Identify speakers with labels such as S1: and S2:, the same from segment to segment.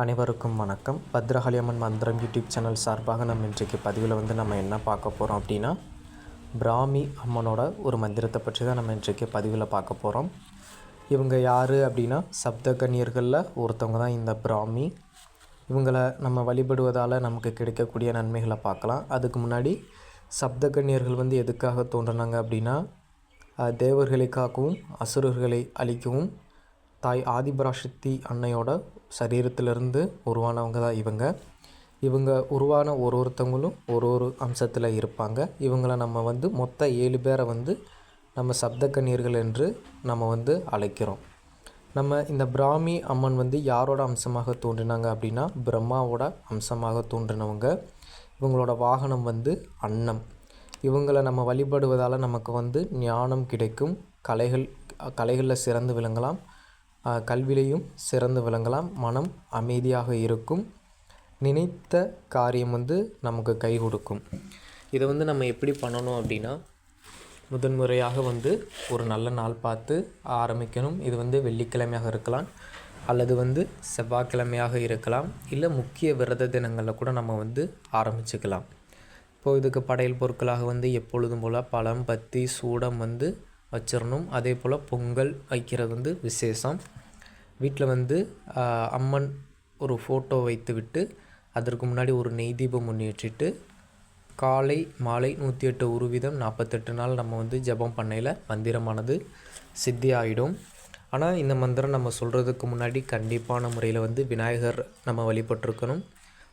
S1: அனைவருக்கும் வணக்கம். பத்ரகாளி அம்மன் மந்திரம் யூடியூப் சேனல் சார்பாக நம்ம இன்றைக்கு பதிவில் வந்து நம்ம என்ன பார்க்க போகிறோம் அப்படின்னா பிராமி அம்மனோட ஒரு மந்திரத்தை பற்றி தான் நம்ம இன்றைக்கு பதிவில் பார்க்க போகிறோம் இவங்க யார் அப்படின்னா சப்தகன்னியர்களில் ஒருத்தவங்க தான் இந்த பிராமி. இவங்களை நம்ம வழிபடுவதால் நமக்கு கிடைக்கக்கூடிய நன்மைகளை பார்க்கலாம். அதுக்கு முன்னாடி சப்தகன்னியர்கள் வந்து எதுக்காக தோன்றினாங்க அப்படின்னா தேவர்களை காக்கவும் அசுரர்களை அழிக்கவும் தாய் ஆதிபராசக்தி அன்னையோட சரீரத்திலிருந்து உருவானவங்க தான் இவங்க. இவங்க உருவான ஒரு ஒருத்தவங்களும் ஒரு ஒரு அம்சத்தில் இருப்பாங்க. இவங்கள நம்ம வந்து மொத்த ஏழு பேரை வந்து நம்ம சப்த கன்னியர்கள் என்று நம்ம வந்து அழைக்கிறோம். நம்ம இந்த பிராமி அம்மன் வந்து யாரோட அம்சமாக தோன்றினாங்க அப்படின்னா பிரம்மாவோட அம்சமாக தோன்றினவங்க. இவங்களோட வாகனம் வந்து அன்னம். இவங்களை நம்ம வழிபடுவதால் நமக்கு வந்து ஞானம் கிடைக்கும். கலைகள் கலைகளில் சிறந்து விளங்கலாம். கல்வியிலையும் சிறந்து விளங்கலாம். மனம் அமைதியாக இருக்கும். நினைத்த காரியம் வந்து நமக்கு கை கொடுக்கும். இதை வந்து நம்ம எப்படி பண்ணணும் அப்படின்னா முதன்முறையாக வந்து ஒரு நல்ல நாள் பார்த்து ஆரம்பிக்கணும். இது வந்து வெள்ளிக்கிழமையாக இருக்கலாம் அல்லது வந்து செவ்வாய்க்கிழமையாக இருக்கலாம் இல்லை முக்கிய விரத தினங்களில் கூட நம்ம வந்து ஆரம்பிச்சுக்கலாம். இப்போது இதுக்கு படையல் பொருட்களாக வந்து எப்பொழுதும் போல் பழம் பத்தி சூடம் வந்து வச்சிடணும் அதே போல் பொங்கல் வைக்கிறது வந்து விசேஷம். வீட்டில் வந்து அம்மன் ஒரு ஃபோட்டோ வைத்துவிட்டு அதற்கு முன்னாடி ஒரு நெய் தீபம் ஒன்று ஏற்றிட்டு காலை மாலை நூற்றி எட்டு உருவிதம் நாற்பத்தெட்டு நாள் நம்ம வந்து ஜெபம் பண்ணையில் மந்திரமானது சித்தி ஆகிடும் ஆனால் இந்த மந்திரம் நம்ம சொல்கிறதுக்கு முன்னாடி கண்டிப்பான முறையில் வந்து விநாயகர் நம்ம வழிபட்டிருக்கணும்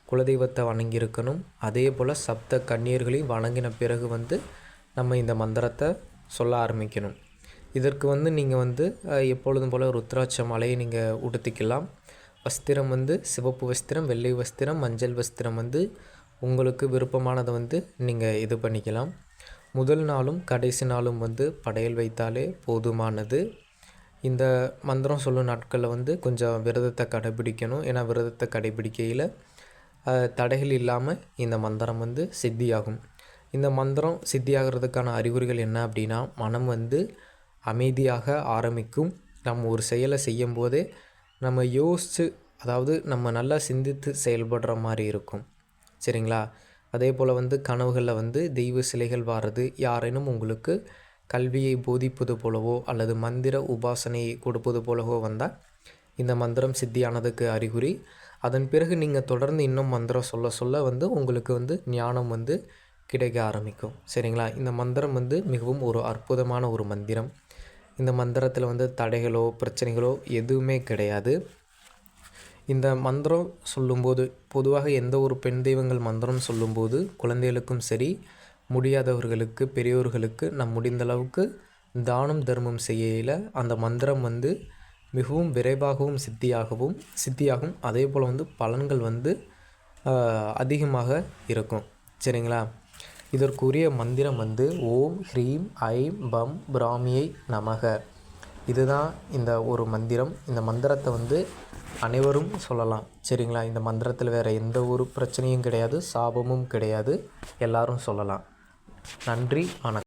S1: குலதெய்வத்தை வணங்கியிருக்கணும். அதே போல் சப்த கன்னியர்களையும் வணங்கின பிறகு வந்து நம்ம இந்த மந்திரத்தை சொல்ல ஆரம்பிக்கணும். இதற்கு வந்து நீங்கள் வந்து எப்பொழுதும் போல் ருத்ராட்ச மலையை நீங்கள் உடுத்திக்கலாம். வஸ்திரம் வந்து சிவப்பு வஸ்திரம் வெள்ளை வஸ்திரம் மஞ்சள் வஸ்திரம் வந்து உங்களுக்கு விருப்பமானதை வந்து நீங்கள் இது பண்ணிக்கலாம். முதல் நாளும் கடைசி நாளும் வந்து படையல் வைத்தாலே போதுமானது. இந்த மந்திரம் சொல்லும் நாட்களில் வந்து கொஞ்சம் விரதத்தை கடைபிடிக்கணும். ஏன்னா விரதத்தை கடைபிடிக்கையில் தடைகள் இல்லாமல் இந்த மந்திரம் வந்து சித்தியாகும். இந்த மந்திரம் சித்தியாகிறதுக்கான அறிகுறிகள் என்ன அப்படின்னா மனம் வந்து அமைதியாக ஆரம்பிக்கும். நம்ம ஒரு செயலை செய்யும் போதே நம்ம யோசித்து அதாவது நம்ம நல்லா சிந்தித்து செயல்படுற மாதிரி இருக்கும். சரிங்களா? அதே போல் வந்து கனவுகளில் வந்து தெய்வ சிலைகள் வாரது. யாரேனும் உங்களுக்கு கல்வியை போதிப்பது போலவோ அல்லது மந்திர உபாசனையை கொடுப்பது போலவோ வந்தால் இந்த மந்திரம் சித்தியானதுக்கு அறிகுறி. அதன் பிறகு நீங்கள் தொடர்ந்து இன்னும் மந்திரம் சொல்ல சொல்ல வந்து உங்களுக்கு வந்து ஞானம் வந்து கிடைக்க ஆரம்பிக்கும். சரிங்களா? இந்த மந்திரம் வந்து மிகவும் ஒரு அற்புதமான ஒரு மந்திரம். இந்த மந்திரத்தில் வந்து தடைகளோ பிரச்சனைகளோ எதுவுமே கிடையாது. இந்த மந்திரம் சொல்லும்போது பொதுவாக எந்த ஒரு பெண் தெய்வங்கள் மந்திரம் சொல்லும்போது குழந்தைகளுக்கும் சரி முடியாதவர்களுக்கு பெரியோர்களுக்கு நம் முடிந்த அளவுக்கு தானம் தர்மம் செய்யல அந்த மந்திரம் வந்து மிகவும் விரைவாகவும் சித்தியாகவும் சித்தியாகும். அதே போல் வந்து பலன்கள் வந்து அதிகமாக இருக்கும். சரிங்களா? இதற்குரிய மந்திரம் வந்து ஓம் ஹ்ரீம் ஐம் பம் பிராமியை நமக. இதுதான் இந்த ஒரு மந்திரம். இந்த மந்திரத்தை வந்து அனைவரும் சொல்லலாம். சரிங்களா? இந்த மந்திரத்தில் வேறு எந்த ஒரு பிரச்சனையும் கிடையாது சாபமும் கிடையாது. எல்லாரும் சொல்லலாம். நன்றி வணக்கம்.